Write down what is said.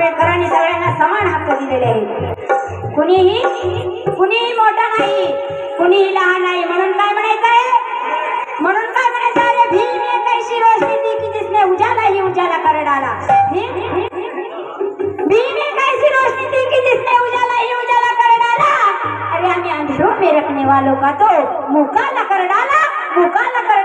आंबेडकरांनी सगळ्यांना समान हक्क दिलेले आहेत. कुणीही कुणीही मोठा नाही कुणीही लहान नाही. म्हणून काय म्हणायचं म्हणून काय म्हणायचं भीम एक ऐसी रोशनी की जिसने उजाला ही उजाला कर भीम एक ऐसी रोशनी थी कि जिसने उजाला ही उजाला कर अरे हमें अंधेरों में रखने वालों का तो मुकाला कर मुकाला कर